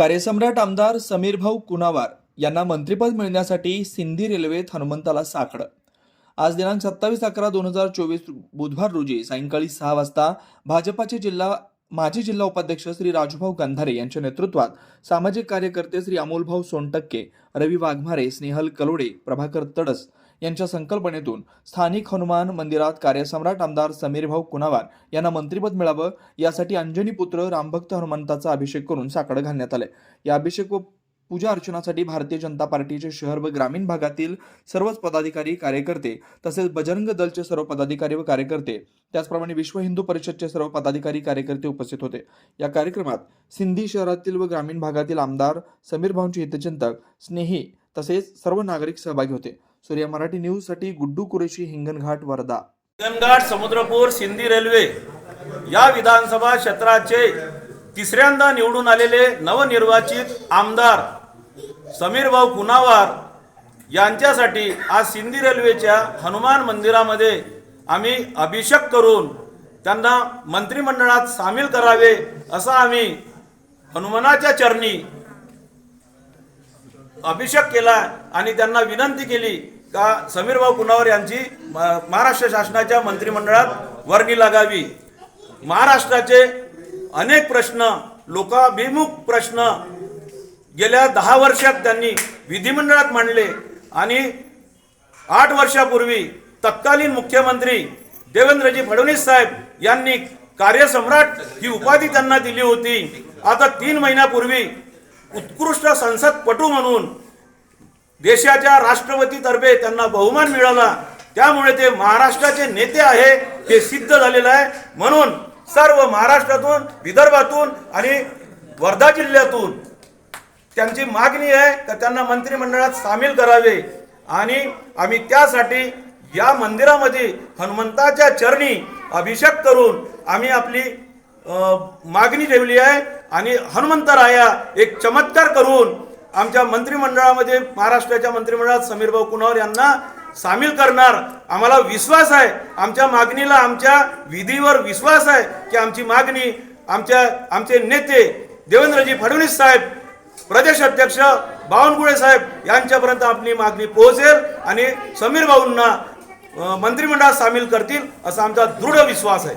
कार्यसम्राट आमदार समीरभाऊ कुनावार यांना मंत्रिपद मिळण्यासाठी सिंधी रेल्वेत हनुमंताला साखडं आज दिनांक सत्तावीस अकरा दोन हजार चोवीस बुधवार रोजी सायंकाळी सहा वाजता भाजपाचे जिल्हा माजी जिल्हा उपाध्यक्ष श्री राजूभाऊ गंधारे यांच्या नेतृत्वात सामाजिक कार्यकर्ते श्री अमोलभाऊ सोनटक्के रवी वाघमारे स्नेहल कलोडे प्रभाकर तडस यांच्या संकल्पनेतून स्थानिक हनुमान मंदिरात कार्यसम्राट आमदार समीरभाऊ कुनावार यांना मंत्रिपद मिळावं यासाठी अंजनी पुत्र रामभक्त हनुमंताचा अभिषेक करून साकडं घालण्यात आले या अभिषेक व पूजा अर्चनासाठी भारतीय जनता पार्टीचे शहर व ग्रामीण भागातील सर्वच पदाधिकारी कार्यकर्ते तसेच बजरंग दलचे सर्व पदाधिकारी व कार्यकर्ते त्याचप्रमाणे विश्व हिंदू परिषदचे सर्व पदाधिकारी कार्यकर्ते उपस्थित होते. या कार्यक्रमात सिंधी शहरातील व ग्रामीण भागातील आमदार समीर भाऊंचे हितचिंतक स्नेही तसेच सर्व नागरिक सहभागी होते. सूर्य मराठी न्यूजसाठी गुड्डू कुरेशी हिंगणघाट वर्धा. हिंगणघाट समुद्रपूर सिंधी रेल्वे या विधानसभा क्षेत्राचे तिसऱ्यांदा निवडून आलेले नवनिर्वाचित आमदार समीरभाऊ कुनावार यांच्यासाठी आज सिंधी रेल्वेच्या हनुमान मंदिरामध्ये आम्ही अभिषेक करून त्यांना मंत्रिमंडळात सामील करावे असं आम्ही हनुमानाच्या चरणी अभिषेक केला आणि त्यांना विनंती केली का समीरभाऊ कुणावर यांची महाराष्ट्र शासनाच्या मंत्रिमंडळात वर्णी लागावी. महाराष्ट्राचे अनेक प्रश्न लोकाभिमुख प्रश्न गेल्या दहा वर्षात त्यांनी विधिमंडळात मांडले आणि आठ वर्षापूर्वी तत्कालीन मुख्यमंत्री देवेंद्रजी फडणवीस साहेब यांनी कार्यसम्राट ही उपाधी त्यांना दिली होती. आता तीन महिन्यापूर्वी उत्कृष्ट संसदपटू म्हणून देशाच्या राष्ट्रपतीतर्फे त्यांना बहुमान मिळाला. त्यामुळे ते महाराष्ट्राचे नेते आहे हे सिद्ध झालेलं आहे. म्हणून सर्व महाराष्ट्रातून विदर्भातून आणि वर्धा जिल्ह्यातून त्यांची मागणी आहे तर त्यांना मंत्रिमंडळात सामील करावे. आणि आम्ही त्यासाठी या मंदिरामध्ये हनुमंताच्या चरणी अभिषेक करून आम्ही आपली मागणी ठेवली आहे. आणि हनुमंतराया एक चमत्कार करून आमच्या मंत्रिमंडळामध्ये महाराष्ट्राच्या मंत्रिमंडळात समीरभाऊ कुणावर यांना सामील करणार. आम्हाला विश्वास आहे. आमच्या मागणीला आमच्या विधीवर विश्वास आहे की आमची मागणी आमच्या आमचे नेते देवेंद्रजी फडणवीस साहेब प्रदेश अध्यक्ष बावनकुळे साहेब यांच्यापर्यंत आपली मागणी पोहोचेल आणि समीर भाऊंना मंत्रिमंडळात सामील करतील असा आमचा दृढ विश्वास आहे.